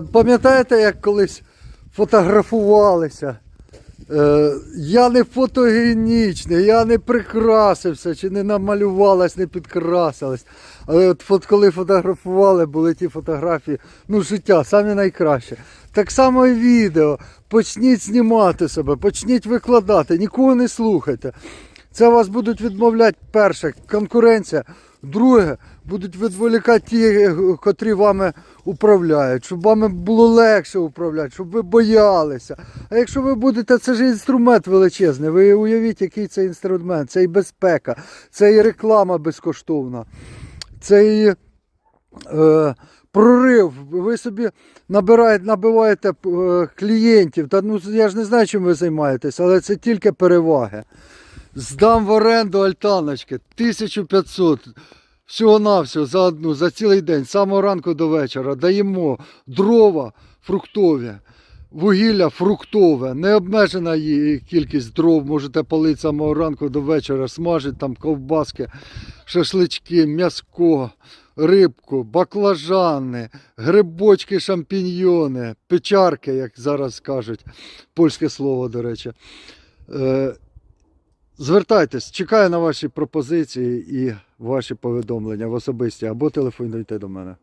Пам'ятаєте, як колись фотографувалися? Е, я не фотогенічний, я не прикрасився, чи не намалювалась, не підкрасилась. Але от фот, коли фотографували, були ті фотографії, ну, життя, самі найкраще. Так само і відео. Почніть знімати себе, почніть викладати, нікого не слухайте. Це вас будуть відмовляти перше, конкуренція. Друге, будуть відволікати ті, котрі вами управляють, щоб вами було легше управляти, щоб ви боялися. А якщо ви будете, це ж інструмент величезний. Ви уявіть, який це інструмент, це і безпека, це і реклама безкоштовна, це і е, прорив. Ви собі набираєте, набиваєте е, клієнтів. Та ну я ж не знаю, чим ви займаєтесь, але це тільки переваги. Здам в оренду альтаночки 1500 всього-навсього за одну, за цілий день, з самого ранку до вечора. Даємо дрова фруктові, вугілля фруктове, необмежена кількість дров. Можете палити з самого ранку до вечора, смажити там ковбаски, шашлички, м'яско, рибку, баклажани, грибочки, шампіньйони, печарки, як зараз кажуть, польське слово, до речі. Звертайтесь, чекаю на ваші пропозиції і ваші повідомлення в особисті або телефонуйте до мене.